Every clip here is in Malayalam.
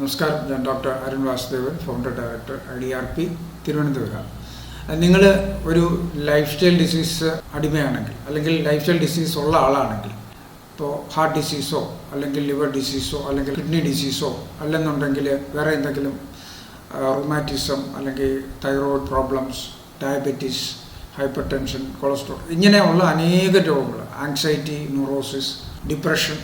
നമസ്കാരം. ഞാൻ doctor Arun Vasudevan founder director I D R P Thiruvananthapuram. നിങ്ങൾ ഒരു ലൈഫ് സ്റ്റൈൽ ഡിസീസ് അടിമയാണെങ്കിൽ അല്ലെങ്കിൽ ലൈഫ് സ്റ്റൈൽ ഡിസീസ് ഉള്ള ആളാണെങ്കിൽ ഇപ്പോൾ ഹാർട്ട് ഡിസീസോ അല്ലെങ്കിൽ ലിവർ ഡിസീസോ അല്ലെങ്കിൽ കിഡ്നി ഡിസീസോ അല്ലെന്നുണ്ടെങ്കിൽ വേറെ എന്തെങ്കിലും റൊമാറ്റിസം അല്ലെങ്കിൽ thyroid problems diabetes hypertension cholesterol ഇങ്ങനെയുള്ള അനേക രോഗങ്ങൾ ആങ്സൈറ്റി ന്യൂറോസിസ് ഡിപ്രഷൻ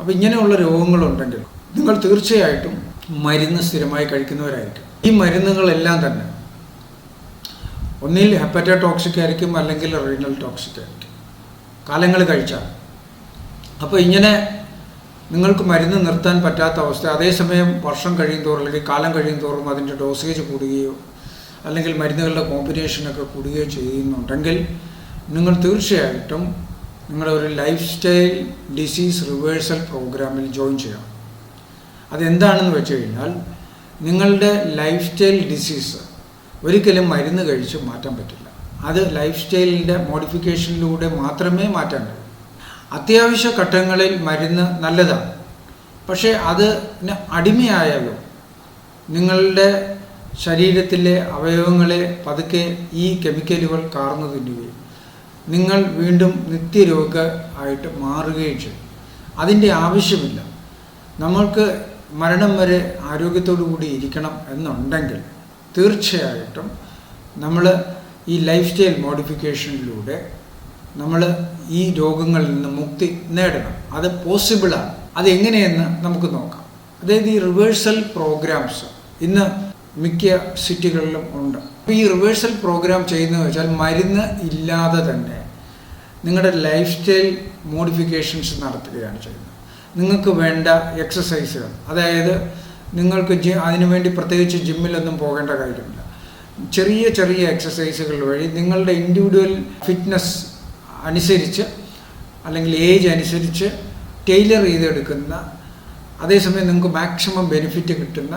അപ്പോൾ ഇങ്ങനെയുള്ള രോഗങ്ങളുണ്ടെങ്കിൽ നിങ്ങൾ തീർച്ചയായിട്ടും മരുന്ന് സ്ഥിരമായി കഴിക്കുന്നവരായിരിക്കും. ഈ മരുന്നുകളെല്ലാം തന്നെ ഒന്നിൽ ഹെപ്പറ്റോ ആയിരിക്കും അല്ലെങ്കിൽ റീനൽ ടോക്സിക് ആയിരിക്കും. കാലങ്ങൾ കഴിച്ചാൽ. അപ്പോൾ ഇങ്ങനെ നിങ്ങൾക്ക് മരുന്ന് നിർത്താൻ പറ്റാത്ത അവസ്ഥ അതേസമയം വർഷം കഴിയും തോറും അല്ലെങ്കിൽ കാലം കഴിയും തോറും അതിന്റെ ഡോസേജ് കൂടുകയോ അല്ലെങ്കിൽ മരുന്നുകളുടെ കോമ്പിനേഷനൊക്കെ കൂടുകയോ ചെയ്യുന്നുണ്ടെങ്കിൽ നിങ്ങൾ തീർച്ചയായിട്ടും നിങ്ങളുടെ ഒരു ലൈഫ് സ്റ്റൈൽ ഡിസീസ് റിവേഴ്സൽ പ്രോഗ്രാമിൽ ജോയിൻ ചെയ്യണം. അതെന്താണെന്ന് വെച്ച് കഴിഞ്ഞാൽ നിങ്ങളുടെ ലൈഫ് സ്റ്റൈൽ ഡിസീസ് ഒരിക്കലും മരുന്ന് കഴിച്ച് മാറ്റാൻ പറ്റില്ല. അത് ലൈഫ് സ്റ്റൈലിന്റെ മോഡിഫിക്കേഷനിലൂടെ മാത്രമേ മാറ്റാൻ കഴിയൂ. അത്യാവശ്യ ഘട്ടങ്ങളിൽ മരുന്ന് നല്ലതാണ്. പക്ഷേ അത് അടിമയായാലും നിങ്ങളുടെ ശരീരത്തിലെ അവയവങ്ങളെ പതുക്കെ ഈ കെമിക്കലുകൾ കാർന്നു തിന്നുകയും നിങ്ങൾ വീണ്ടും നിത്യരോഗ ആയിട്ട് മാറുകയും ചെയ്യും. അതിന്റെ ആവശ്യമില്ല. നമ്മൾക്ക് മരണം വരെ ആരോഗ്യത്തോടു കൂടി ഇരിക്കണം എന്നുണ്ടെങ്കിൽ തീർച്ചയായിട്ടും നമ്മൾ ഈ ലൈഫ് സ്റ്റൈൽ മോഡിഫിക്കേഷനിലൂടെ നമ്മൾ ഈ രോഗങ്ങളിൽ നിന്ന് മുക്തി നേടണം. അത് പോസിബിളാണ് അതെങ്ങനെയെന്ന് നമുക്ക് നോക്കാം. അതായത് ഈ റിവേഴ്സൽ പ്രോഗ്രാംസ് ഇന്ന് മിക്ക സിറ്റികളിലും ഉണ്ട്. അപ്പോൾ ഈ റിവേഴ്സൽ പ്രോഗ്രാം ചെയ്യുന്നത് വെച്ചാൽ മരുന്ന് ഇല്ലാതെ തന്നെ നിങ്ങളുടെ ലൈഫ് സ്റ്റൈൽ മോഡിഫിക്കേഷൻസ് നടത്തുകയാണ് ചെയ്യുന്നത്. നിങ്ങൾക്ക് വേണ്ട എക്സസൈസുകൾ അതായത് നിങ്ങൾക്ക് ജി അതിനുവേണ്ടി പ്രത്യേകിച്ച് ജിമ്മിലൊന്നും പോകേണ്ട കാര്യമില്ല. ചെറിയ ചെറിയ എക്സസൈസുകൾ വഴി നിങ്ങളുടെ ഇൻഡിവിജ്വൽ ഫിറ്റ്നസ് അനുസരിച്ച് അല്ലെങ്കിൽ ഏജ് അനുസരിച്ച് ടൈലർ ചെയ്തെടുക്കുന്ന അതേസമയം നിങ്ങൾക്ക് മാക്സിമം ബെനിഫിറ്റ് കിട്ടുന്ന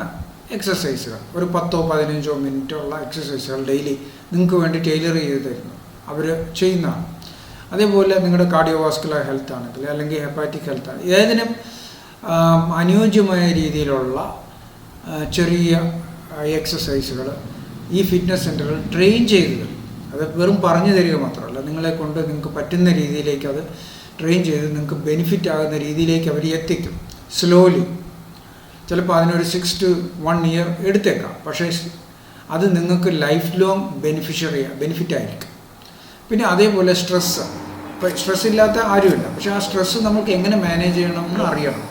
എക്സസൈസുകൾ ഒരു പത്തോ പതിനഞ്ചോ മിനിറ്റോ ഉള്ള എക്സസൈസുകൾ ഡെയിലി നിങ്ങൾക്ക് വേണ്ടി ടൈലർ ചെയ്ത് തരുന്നു. അവർ ചെയ്യുന്നതാണ്. അതേപോലെ നിങ്ങളുടെ കാർഡിയോവാസ്കുലർ ഹെൽത്ത് ആണെങ്കിൽ അല്ലെങ്കിൽ ഹെപ്പാറ്റിക് ഹെൽത്ത് ആണ്. ഏതിനും അനുയോജ്യമായ രീതിയിലുള്ള ചെറിയ എക്സസൈസുകൾ ഈ ഫിറ്റ്നസ് സെന്ററുകൾ ട്രെയിൻ ചെയ്ത് തരും. അത് വെറും പറഞ്ഞു തരിക മാത്രമല്ല. നിങ്ങളെ കൊണ്ട് നിങ്ങൾക്ക് പറ്റുന്ന രീതിയിലേക്ക് അത് ട്രെയിൻ ചെയ്ത് നിങ്ങൾക്ക് ബെനിഫിറ്റ് ആകുന്ന രീതിയിലേക്ക് അവർ എത്തിക്കും. സ്ലോലി ചിലപ്പോൾ അതിനൊരു സിക്സ് ടു വൺ ഇയർ എടുത്തേക്കാം. പക്ഷേ അത് നിങ്ങൾക്ക് ലൈഫ് ലോങ് ബെനിഫിഷ്യറി ബെനിഫിറ്റ് ആയിരിക്കും. പിന്നെ അതേപോലെ സ്ട്രെസ്സ് ഇപ്പം സ്ട്രെസ് ഇല്ലാത്ത ആരുമില്ല. പക്ഷേ ആ സ്ട്രെസ്സ് നമുക്ക് എങ്ങനെ മാനേജ് ചെയ്യണം എന്ന് അറിയണം.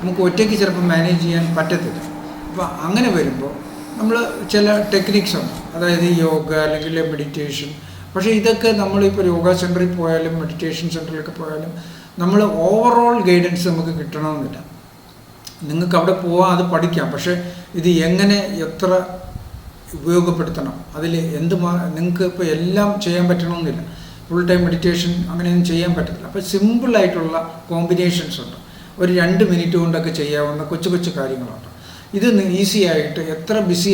നമുക്ക് ഒറ്റയ്ക്ക് ചിലപ്പോൾ മാനേജ് ചെയ്യാൻ പറ്റത്തില്ല. അപ്പോൾ അങ്ങനെ വരുമ്പോൾ നമ്മൾ ചില ടെക്നിക്സ് ഉണ്ട് അതായത് യോഗ അല്ലെങ്കിൽ മെഡിറ്റേഷൻ പക്ഷേ ഇതൊക്കെ നമ്മളിപ്പോൾ യോഗ സെന്ററിൽ പോയാലും മെഡിറ്റേഷൻ സെന്ററിലൊക്കെ പോയാലും നമ്മൾ ഓവറോൾ ഗൈഡൻസ് നമുക്ക് കിട്ടണമെന്നില്ല. നിങ്ങൾക്ക് അവിടെ പോവാം അത് പഠിക്കാം. പക്ഷേ ഇത് എങ്ങനെ എത്ര ഉപയോഗപ്പെടുത്തണം. അതിൽ എന്ത് നിങ്ങൾക്ക് ഇപ്പോൾ എല്ലാം ചെയ്യാൻ പറ്റണമെന്നില്ല. ഫുൾ ടൈം മെഡിറ്റേഷൻ അങ്ങനെയൊന്നും ചെയ്യാൻ പറ്റത്തില്ല. അപ്പോൾ സിമ്പിളായിട്ടുള്ള കോമ്പിനേഷൻസ് ഉണ്ട്. ഒരു രണ്ട് മിനിറ്റ് കൊണ്ടൊക്കെ ചെയ്യാവുന്ന കൊച്ചു കൊച്ചു കാര്യങ്ങളുണ്ട്. ഇത് ഈസി ആയിട്ട് എത്ര ബിസി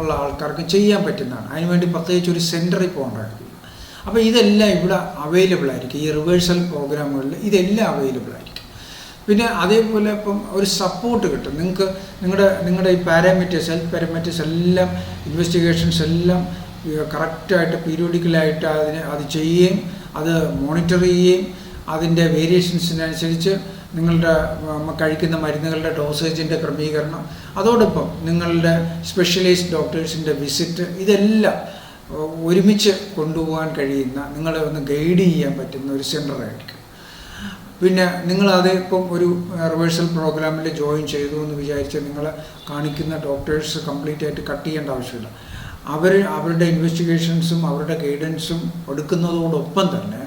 ഉള്ള ആൾക്കാർക്ക് ചെയ്യാൻ പറ്റുന്നതാണ്. അതിനുവേണ്ടി പ്രത്യേകിച്ച് ഒരു സെന്ററിൽ പോകേണ്ടതായിരിക്കും അപ്പോൾ ഇതെല്ലാം ഇവിടെ അവൈലബിൾ ആയിരിക്കും. ഈ റിവേഴ്സൽ പ്രോഗ്രാമുകളിൽ ഇതെല്ലാം അവൈലബിൾ ആയിരിക്കും. പിന്നെ അതേപോലെ ഇപ്പം ഒരു സപ്പോർട്ട് കിട്ടും. നിങ്ങൾക്ക് നിങ്ങളുടെ നിങ്ങളുടെ ഈ പാരാമീറ്റേഴ്സ് ഹെൽത്ത് പാരാമീറ്റേഴ്സ് എല്ലാം ഇൻവെസ്റ്റിഗേഷൻസ് എല്ലാം കറക്റ്റായിട്ട് പീരിയോഡിക്കലായിട്ട് അതിനെ അത് ചെയ്യുകയും അത് മോണിറ്റർ ചെയ്യുകയും അതിന്റെ വേരിയേഷൻസിനനുസരിച്ച് നിങ്ങളുടെ കഴിക്കുന്ന മരുന്നുകളുടെ ഡോസേജിന്റെ ക്രമീകരണം. അതോടൊപ്പം നിങ്ങളുടെ സ്പെഷ്യലൈസ്ഡ് ഡോക്ടേഴ്സിന്റെ വിസിറ്റ് ഇതെല്ലാം ഒരുമിച്ച് കൊണ്ടുപോകാൻ കഴിയുന്ന നിങ്ങളെ ഒന്ന് ഗൈഡ് ചെയ്യാൻ പറ്റുന്ന ഒരു സെന്ററായിരിക്കും പിന്നെ നിങ്ങൾ ഇപ്പം ഒരു റിവേഴ്സൽ പ്രോഗ്രാമിൽ ജോയിൻ ചെയ്തു എന്ന് വിചാരിച്ച് നിങ്ങൾ കാണിക്കുന്ന ഡോക്ടേഴ്സ് കംപ്ലീറ്റ് ആയിട്ട് കട്ട് ചെയ്യേണ്ട ആവശ്യമില്ല. അവർ അവരുടെ ഇൻവെസ്റ്റിഗേഷൻസും അവരുടെ ഗൈഡൻസും എടുക്കുന്നതോടൊപ്പം തന്നെ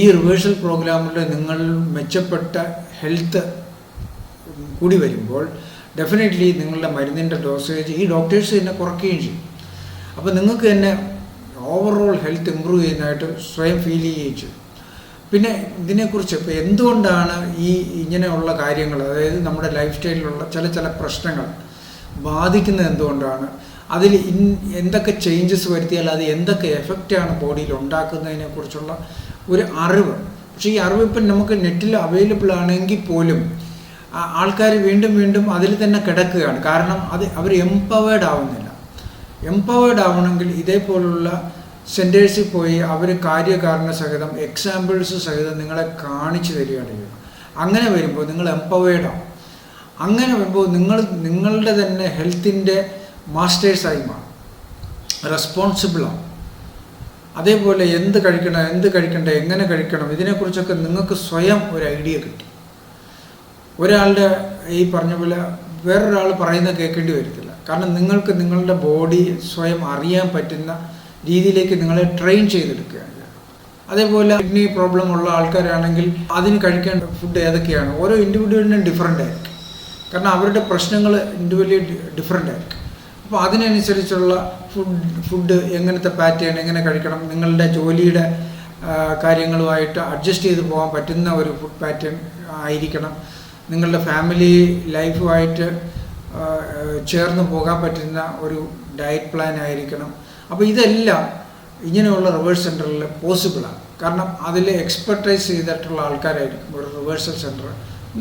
ഈ റിവേഴ്സൽ പ്രോഗ്രാമിൽ നിങ്ങൾ മെച്ചപ്പെട്ട ഹെൽത്ത് കൂടി വരുമ്പോൾ ഡെഫിനറ്റ്ലി നിങ്ങളുടെ മരുന്നിന്റെ ഡോസേജ് ഈ ഡോക്ടേഴ്സ് തന്നെ കുറയ്ക്കുകയും ചെയ്യും. അപ്പോൾ നിങ്ങൾക്ക് തന്നെ ഓവറോൾ ഹെൽത്ത് ഇമ്പ്രൂവ് ചെയ്യുന്നതായിട്ട് സ്വയം ഫീൽ ചെയ്യുകയും ചെയ്യും. പിന്നെ ഇതിനെക്കുറിച്ച് ഇപ്പോൾ എന്തുകൊണ്ടാണ് ഈ ഇങ്ങനെയുള്ള കാര്യങ്ങൾ അതായത് നമ്മുടെ ലൈഫ് സ്റ്റൈലിലുള്ള ചില ചില പ്രശ്നങ്ങൾ ബാധിക്കുന്നത് എന്തുകൊണ്ടാണ്? അതിൽ ഇൻ എന്തൊക്കെ ചേഞ്ചസ് വരുത്തിയാൽ അത് എന്തൊക്കെ എഫക്റ്റാണ് ബോഡിയിൽ ഉണ്ടാക്കുന്നതിനെ കുറിച്ചുള്ള ഒരു അറിവ്. പക്ഷേ ഈ അറിവ് ഇപ്പം നമുക്ക് നെറ്റിൽ അവൈലബിൾ ആണെങ്കിൽ പോലും ആൾക്കാർ വീണ്ടും വീണ്ടും അതിൽ തന്നെ കിടക്കുകയാണ്. കാരണം അത് അവർ എംപവേർഡ് ആവുന്നില്ല. എംപവേർഡ് ആവണമെങ്കിൽ ഇതേപോലുള്ള സെന്റേഴ്സിൽ പോയി അവർ കാര്യകാരണ സഹിതം എക്സാമ്പിൾസ് സഹിതം നിങ്ങളെ കാണിച്ചു തരികയാണ് ചെയ്യുക. അങ്ങനെ വരുമ്പോൾ നിങ്ങൾ എംപവേർഡ് അങ്ങനെ വരുമ്പോൾ നിങ്ങൾ നിങ്ങളുടെ തന്നെ ഹെൽത്തിന്റെ മാസ്റ്റേഴ്സായി മാറും. റെസ്പോൺസിബിളാണ് അതേപോലെ എന്ത് കഴിക്കണം എന്ത് കഴിക്കണ്ട എങ്ങനെ കഴിക്കണം ഇതിനെക്കുറിച്ചൊക്കെ നിങ്ങൾക്ക് സ്വയം ഒരു ഐഡിയ കിട്ടി. ഒരാളുടെ ഈ പറഞ്ഞ പോലെ വേറൊരാൾ പറയുന്നത് കേൾക്കേണ്ടി വരത്തില്ല. കാരണം നിങ്ങൾക്ക് നിങ്ങളുടെ ബോഡി സ്വയം അറിയാൻ പറ്റുന്ന രീതിയിലേക്ക് നിങ്ങളെ ട്രെയിൻ ചെയ്തെടുക്കുകയാണ്. അതേപോലെ കിഡ്നി പ്രോബ്ലം ഉള്ള ആൾക്കാരാണെങ്കിൽ അതിന് കഴിക്കേണ്ട ഫുഡ് ഏതൊക്കെയാണ്? ഓരോ ഇൻഡിവിജ്വലിനും ഡിഫറെന്റ് ആയിരിക്കും. കാരണം അവരുടെ പ്രശ്നങ്ങൾ ഇൻഡിവിജ്വലി ഡിഫറെന്റ് ആയിരിക്കും. അപ്പോൾ അതിനനുസരിച്ചുള്ള ഫുഡ് ഫുഡ് എങ്ങനത്തെ പാറ്റേൺ എങ്ങനെ കഴിക്കണം നിങ്ങളുടെ ജോലിയുടെ കാര്യങ്ങളുമായിട്ട് അഡ്ജസ്റ്റ് ചെയ്ത് പോകാൻ പറ്റുന്ന ഒരു ഫുഡ് പാറ്റേൺ ആയിരിക്കണം. നിങ്ങളുടെ ഫാമിലി ലൈഫുമായിട്ട് ചേർന്ന് പോകാൻ പറ്റുന്ന ഒരു ഡയറ്റ് പ്ലാൻ ആയിരിക്കണം. അപ്പോൾ ഇതെല്ലാം ഇങ്ങനെയുള്ള റിവേഴ്സ് സെന്ററിൽ പോസിബിളാണ് കാരണം അതിൽ എക്സ്പെർട്ടൈസ് ചെയ്തിട്ടുള്ള ആൾക്കാരായിരിക്കും ഒരു റിവേഴ്സൽ സെന്റർ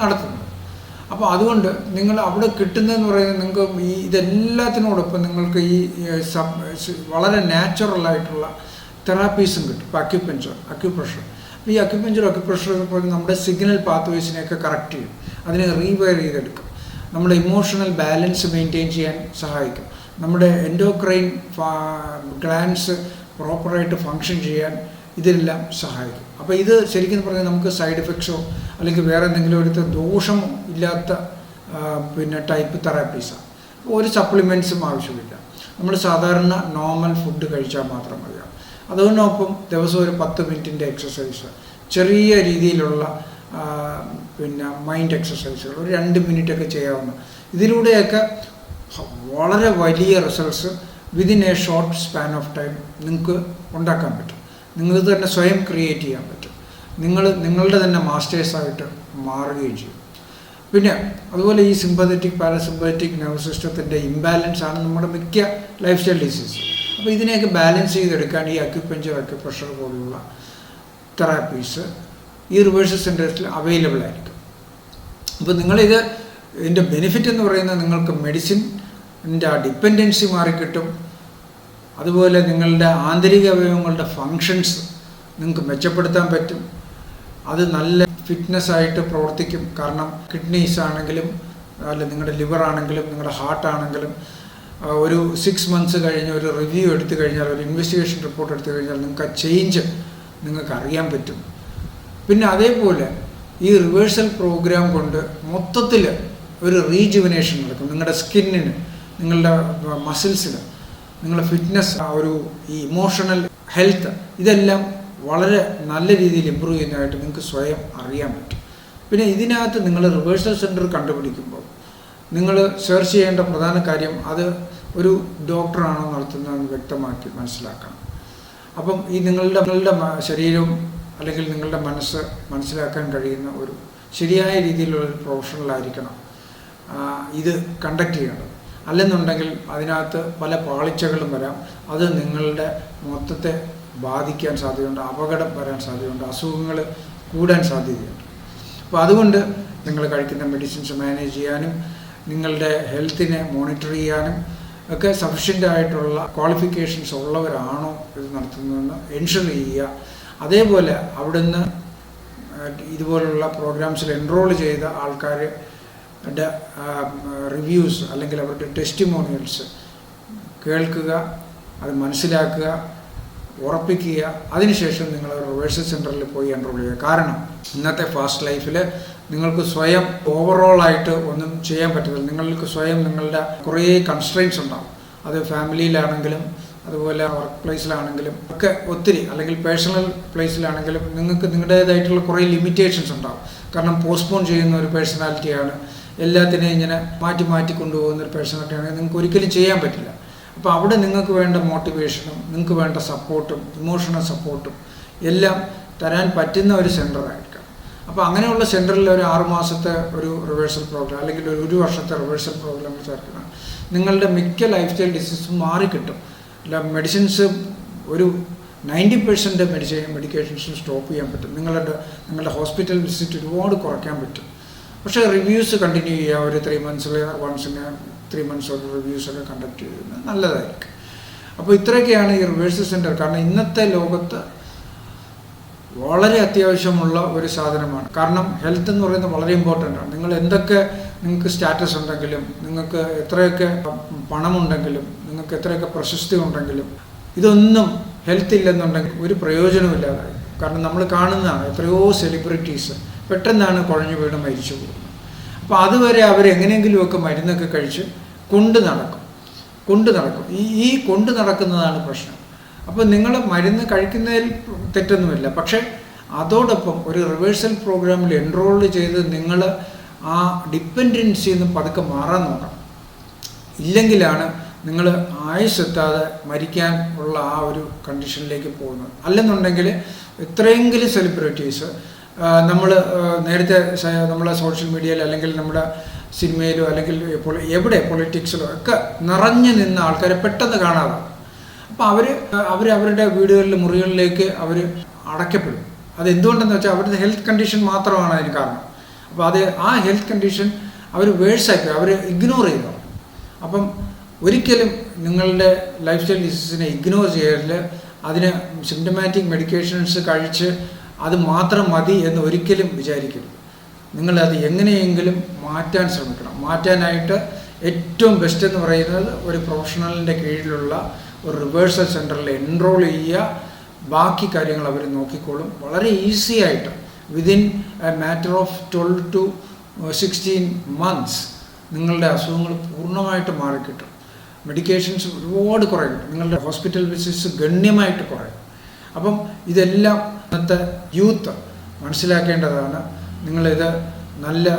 നടത്തുന്നത്. അപ്പോൾ അതുകൊണ്ട് നിങ്ങൾ അവിടെ കിട്ടുന്നതെന്ന് പറയുന്നത് നിങ്ങൾക്ക് ഈ ഇതെല്ലാത്തിനോടൊപ്പം നിങ്ങൾക്ക് ഈ സബ് വളരെ നാച്ചുറലായിട്ടുള്ള തെറാപ്പീസും കിട്ടും. ഇപ്പോൾ അക്യുപഞ്ചർ അക്യുപ്രഷർ അപ്പോൾ ഈ അക്യുപഞ്ചർ അക്യുപ്രഷർ പോലെ നമ്മുടെ സിഗ്നൽ പാത്വേസിനെയൊക്കെ കറക്റ്റ് ചെയ്യും. അതിനെ റീവയർ ചെയ്തെടുക്കും. നമ്മുടെ ഇമോഷണൽ ബാലൻസ് മെയിന്റെയിൻ ചെയ്യാൻ സഹായിക്കും. നമ്മുടെ എൻഡോക്രൈൻ ഗ്ലാൻസ് പ്രോപ്പറായിട്ട് ഫങ്ഷൻ ചെയ്യാൻ ഇതെല്ലാം സഹായിക്കും. അപ്പോൾ ഇത് ശരിക്കും പറഞ്ഞാൽ നമുക്ക് സൈഡ് എഫക്ട്സോ അല്ലെങ്കിൽ വേറെ എന്തെങ്കിലും ഒരു ദോഷമോ ഇല്ലാത്ത പിന്നെ ടൈപ്പ് തെറാപ്പീസാണ് ഒരു സപ്ലിമെന്റ്സും ആവശ്യമില്ല. നമ്മൾ സാധാരണ നോർമൽ ഫുഡ് കഴിച്ചാൽ മാത്രം മതിയാവും അതുകൊണ്ടൊപ്പം ദിവസം ഒരു പത്ത് മിനിറ്റിന്റെ എക്സസൈസ് ചെറിയ രീതിയിലുള്ള പിന്നെ മൈൻഡ് എക്സസൈസുകൾ ഒരു രണ്ട് മിനിറ്റൊക്കെ ചെയ്യാവുന്ന. ഇതിലൂടെയൊക്കെ വളരെ വലിയ results within a short span of time നിങ്ങൾക്ക് ഉണ്ടാക്കാൻ പറ്റും. നിങ്ങൾക്ക് തന്നെ സ്വയം ക്രിയേറ്റ് ചെയ്യാൻ പറ്റും. നിങ്ങൾ നിങ്ങളുടെ തന്നെ മാസ്റ്റേഴ്സായിട്ട് മാറുകയും ചെയ്യും. പിന്നെ അതുപോലെ ഈ സിമ്പതറ്റിക് പാരസിമ്പതറ്റിക് നെർവ് സിസ്റ്റത്തിന്റെ ഇംബാലൻസ് ആണ് നമ്മുടെ മിക്ക ലൈഫ് സ്റ്റൈൽ ഡിസീസ് അപ്പോൾ ഇതിനെയൊക്കെ ബാലൻസ് ചെയ്തെടുക്കാൻ ഈ അക്യുപഞ്ചർ അക്യുപ്രഷർ പോലുള്ള തെറാപ്പീസ് ഈ റിവേഴ്സ് സെന്റേഴ്സിൽ അവൈലബിൾ ആയിരിക്കും. അപ്പോൾ നിങ്ങളിത് ഇതിന്റെ ബെനിഫിറ്റ് എന്ന് പറയുന്നത് നിങ്ങൾക്ക് മെഡിസിന്റെ ആ ഡിപ്പെൻഡൻസി മാറിക്കിട്ടും. അതുപോലെ നിങ്ങളുടെ ആന്തരിക അവയവങ്ങളുടെ ഫങ്ഷൻസ് നിങ്ങൾക്ക് മെച്ചപ്പെടുത്താൻ പറ്റും. അത് നല്ല ഫിറ്റ്നസ് ആയിട്ട് പ്രവർത്തിക്കും. കാരണം കിഡ്നീസ് ആണെങ്കിലും അല്ല നിങ്ങളുടെ ലിവർ ആണെങ്കിലും നിങ്ങളുടെ ഹാർട്ട് ആണെങ്കിലും ഒരു സിക്സ് മന്ത്സ് കഴിഞ്ഞ് ഒരു റിവ്യൂ എടുത്തു കഴിഞ്ഞാൽ ഒരു ഇൻവെസ്റ്റിഗേഷൻ റിപ്പോർട്ട് എടുത്തു കഴിഞ്ഞാൽ നിങ്ങൾക്ക് ആ ചേഞ്ച് നിങ്ങൾക്ക് അറിയാൻ പറ്റും. പിന്നെ അതേപോലെ ഈ റിവേഴ്സൽ പ്രോഗ്രാം കൊണ്ട് മൊത്തത്തിൽ ഒരു റീജുവിനേഷൻ നടക്കും. നിങ്ങളുടെ സ്കിന്നിന് നിങ്ങളുടെ മസിൽസിന് നിങ്ങളുടെ ഫിറ്റ്നസ് ഒരു ഈ ഇമോഷണൽ ഹെൽത്ത് ഇതെല്ലാം വളരെ നല്ല രീതിയിൽ ഇമ്പ്രൂവ് ചെയ്യുന്നതായിട്ട് നിങ്ങൾക്ക് സ്വയം അറിയാൻ പറ്റും. പിന്നെ ഇതിനകത്ത് നിങ്ങൾ റിവേഴ്സൽ സെന്റർ കണ്ടുപിടിക്കുമ്പോൾ നിങ്ങൾ സെർച്ച് ചെയ്യേണ്ട പ്രധാന കാര്യം അത് ഒരു ഡോക്ടറാണോ നടത്തുന്നതെന്ന് വ്യക്തമാക്കി മനസ്സിലാക്കണം. അപ്പം ഈ നിങ്ങളുടെ നിങ്ങളുടെ ശരീരവും അല്ലെങ്കിൽ നിങ്ങളുടെ മനസ്സ് മനസ്സിലാക്കാൻ കഴിയുന്ന ഒരു ശരിയായ രീതിയിലുള്ള പ്രൊഫഷണലായിരിക്കണം ഇത് കണ്ടക്ട് ചെയ്യേണ്ടത്. അല്ലെന്നുണ്ടെങ്കിൽ അതിനകത്ത് പല പാളിച്ചകളും വരാം. അത് നിങ്ങളുടെ മൊത്തത്തെ ബാധിക്കാൻ സാധ്യതയുണ്ട് അപകടം വരാൻ സാധ്യതയുണ്ട് അസുഖങ്ങൾ കൂടാൻ സാധ്യതയുണ്ട്. അപ്പോൾ അതുകൊണ്ട് നിങ്ങൾ കഴിക്കുന്ന മെഡിസിൻസ് മാനേജ് ചെയ്യാനും നിങ്ങളുടെ ഹെൽത്തിനെ മോണിറ്റർ ചെയ്യാനും ഒക്കെ സഫിഷ്യന്റ് ആയിട്ടുള്ള ക്വാളിഫിക്കേഷൻസ് ഉള്ളവരാണോ ഇത് നടത്തുന്നതെന്ന് എൻഷർ ചെയ്യുക. അതേപോലെ അവിടുന്ന് ഇതുപോലുള്ള പ്രോഗ്രാംസിൽ എൻറോൾ ചെയ്ത ആൾക്കാരുടെ റിവ്യൂസ് അല്ലെങ്കിൽ അവരുടെ ടെസ്റ്റിമോണിയൽസ് കേൾക്കുക അത് മനസ്സിലാക്കുക ഉറപ്പിക്കുക. അതിനുശേഷം നിങ്ങൾ റിവേഴ്സൽ സെന്ററിൽ പോയി എൻറോൾ ചെയ്യുക. കാരണം ഇന്നത്തെ ഫാസ്റ്റ് ലൈഫിൽ നിങ്ങൾക്ക് സ്വയം ഓവറോളായിട്ട് ഒന്നും ചെയ്യാൻ പറ്റത്തില്ല. നിങ്ങൾക്ക് സ്വയം നിങ്ങളുടെ കുറേ കൺസ്ട്രെയിൻസ് ഉണ്ടാവും. അത് ഫാമിലിയിലാണെങ്കിലും അതുപോലെ വർക്ക് പ്ലേസിലാണെങ്കിലും ഒക്കെ ഒത്തിരി അല്ലെങ്കിൽ പേഴ്സണൽ പ്ലേസിലാണെങ്കിലും നിങ്ങൾക്ക് നിങ്ങളുടേതായിട്ടുള്ള കുറേ ലിമിറ്റേഷൻസ് ഉണ്ടാവും. കാരണം പോസ്റ്റ്പോൺ ചെയ്യുന്ന ഒരു പേഴ്സണാലിറ്റിയാണ് എല്ലാത്തിനെയും ഇങ്ങനെ മാറ്റി മാറ്റി കൊണ്ടുപോകുന്ന ഒരു പേഴ്സണാലിറ്റിയാണ് നിങ്ങൾക്ക് ഒരിക്കലും ചെയ്യാൻ പറ്റില്ല. അപ്പോൾ അവിടെ നിങ്ങൾക്ക് വേണ്ട മോട്ടിവേഷനും നിങ്ങൾക്ക് വേണ്ട സപ്പോർട്ടും ഇമോഷണൽ സപ്പോർട്ടും എല്ലാം തരാൻ പറ്റുന്ന ഒരു സെന്ററായിരിക്കണം അപ്പോൾ അങ്ങനെയുള്ള സെന്ററിൽ ഒരു ആറുമാസത്തെ ഒരു റിവേഴ്സൽ പ്രോഗ്രാം അല്ലെങ്കിൽ ഒരു ഒരു വർഷത്തെ റിവേഴ്സൽ പ്രോഗ്രാം ചേർക്കണം നിങ്ങളുടെ മിക്ക ലൈഫ് സ്റ്റൈൽ ഡിസീസും മാറിക്കിട്ടും. അല്ല മെഡിസിൻസ് ഒരു നയന്റി പെർസെന്റ് മെഡിസിൻ മെഡിക്കേഷൻസും സ്റ്റോപ്പ് ചെയ്യാൻ പറ്റും. നിങ്ങളുടെ നിങ്ങളുടെ ഹോസ്പിറ്റൽ വിസിറ്റ് ഒരുപാട് കുറയ്ക്കാൻ പറ്റും. പക്ഷേ റിവ്യൂസ് കണ്ടിന്യൂ ചെയ്യുക ഒരു ത്രീ മന്ത്സിൽ വൺസിന് ത്രീ മന്ത്സ് റിവ്യൂസൊക്കെ കണ്ടക്ട് ചെയ്യുന്നത് നല്ലതായിരിക്കും. അപ്പോൾ ഇത്രയൊക്കെയാണ് ഈ റിവേഴ്സ് സെന്റർ കാരണം ഇന്നത്തെ ലോകത്ത് വളരെ അത്യാവശ്യമുള്ള ഒരു സാധനമാണ്. കാരണം ഹെൽത്ത് എന്ന് പറയുന്നത് വളരെ ഇമ്പോർട്ടന്റ് ആണ്. നിങ്ങൾ എന്തൊക്കെ നിങ്ങൾക്ക് സ്റ്റാറ്റസ് ഉണ്ടെങ്കിലും നിങ്ങൾക്ക് എത്രയൊക്കെ പണമുണ്ടെങ്കിലും നിങ്ങൾക്ക് എത്രയൊക്കെ പ്രശസ്തി ഉണ്ടെങ്കിലും ഇതൊന്നും ഹെൽത്ത് ഇല്ലെന്നുണ്ടെങ്കിൽ ഒരു പ്രയോജനമില്ലാതായി കാരണം നമ്മൾ കാണുന്നതാണ് എത്രയോ സെലിബ്രിറ്റീസ് പെട്ടെന്നാണ് കുഴഞ്ഞു വീണ് മരിച്ചു പോകുന്നത്. അപ്പോൾ അതുവരെ അവരെങ്ങനെയെങ്കിലുമൊക്കെ മരുന്നൊക്കെ കഴിച്ച് കൊണ്ട് നടക്കും. കൊണ്ട് നടക്കും. ഈ ഈ കൊണ്ട് നടക്കുന്നതാണ് പ്രശ്നം. അപ്പോൾ നിങ്ങൾ മരുന്ന് കഴിക്കുന്നതിൽ തെറ്റൊന്നുമില്ല. പക്ഷേ അതോടൊപ്പം ഒരു റിവേഴ്സൽ പ്രോഗ്രാമിൽ എൻറോൾ ചെയ്ത് നിങ്ങൾ ആ ഡിപ്പെൻഡൻസിയിൽ നിന്ന് പതുക്കെ മാറാൻ നോക്കണം. ഇല്ലെങ്കിലാണ് നിങ്ങൾ ആയുസ് എത്താതെ മരിക്കാൻ ഉള്ള ആ ഒരു കണ്ടീഷനിലേക്ക് പോകുന്നത്. അല്ലെന്നുണ്ടെങ്കിൽ എത്രയെങ്കിലും സെലിബ്രിറ്റീസ് നമ്മൾ നേരത്തെ നമ്മളെ സോഷ്യൽ മീഡിയയിൽ അല്ലെങ്കിൽ നമ്മുടെ സിനിമയിലോ അല്ലെങ്കിൽ എവിടെ പൊളിറ്റിക്സിലോ ഒക്കെ നിറഞ്ഞു നിന്ന ആൾക്കാരെ പെട്ടെന്ന് കാണാതെ അപ്പോൾ അവർ അവർ അവരുടെ വീടുകളിൽ മുറികളിലേക്ക് അവർ അടയ്ക്കപ്പെടും. അത് എന്തുകൊണ്ടെന്ന് വെച്ചാൽ അവരുടെ ഹെൽത്ത് കണ്ടീഷൻ മാത്രമാണ് അതിന് കാരണം. അപ്പോൾ അത് ആ ഹെൽത്ത് കണ്ടീഷൻ അവർ വേഴ്സാക്കി അവർ ഇഗ്നോർ ചെയ്യുന്നു അപ്പം ഒരിക്കലും നിങ്ങളുടെ ലൈഫ് സ്റ്റൈൽ ഡിസീസിനെ ഇഗ്നോർ ചെയ്യരുത് അതിന് സിംറ്റമാറ്റിക് മെഡിക്കേഷൻസ് കഴിച്ച് അത് മാത്രം മതി എന്ന് ഒരിക്കലും വിചാരിക്കരുത്. നിങ്ങളത് എങ്ങനെയെങ്കിലും മാറ്റാൻ ശ്രമിക്കണം. മാറ്റാനായിട്ട് ഏറ്റവും ബെസ്റ്റ് എന്ന് പറയുന്നത് ഒരു പ്രൊഫഷണലിന്റെ കീഴിലുള്ള ഒരു റിവേഴ്സൽ സെന്ററിൽ എൻറോൾ ചെയ്യുക. ബാക്കി കാര്യങ്ങൾ അവർ നോക്കിക്കോളും. വളരെ ഈസി ആയിട്ട് within a matter of twelve to sixteen months നിങ്ങളുടെ അസുഖങ്ങൾ പൂർണമായിട്ട് മാറിക്കിട്ടും. മെഡിക്കേഷൻസ് ഒരുപാട് കുറയും നിങ്ങളുടെ ഹോസ്പിറ്റൽ വിസിറ്റ്സ് ഗണ്യമായിട്ട് കുറയും. അപ്പം ഇതെല്ലാം ഇന്നത്തെ യൂത്ത് മനസ്സിലാക്കേണ്ടതാണ് നിങ്ങളിത് നല്ല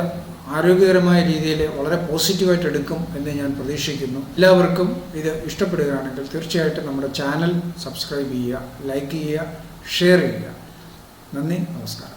ആരോഗ്യകരമായ രീതിയിൽ വളരെ പോസിറ്റീവായിട്ട് എടുക്കും എന്ന് ഞാൻ പ്രതീക്ഷിക്കുന്നു. എല്ലാവർക്കും ഇത് ഇഷ്ടപ്പെടുകയാണെങ്കിൽ തീർച്ചയായിട്ടും നമ്മുടെ ചാനൽ സബ്സ്ക്രൈബ് ചെയ്യുക ലൈക്ക് ചെയ്യുക ഷെയർ ചെയ്യുക. നന്ദി നമസ്കാരം.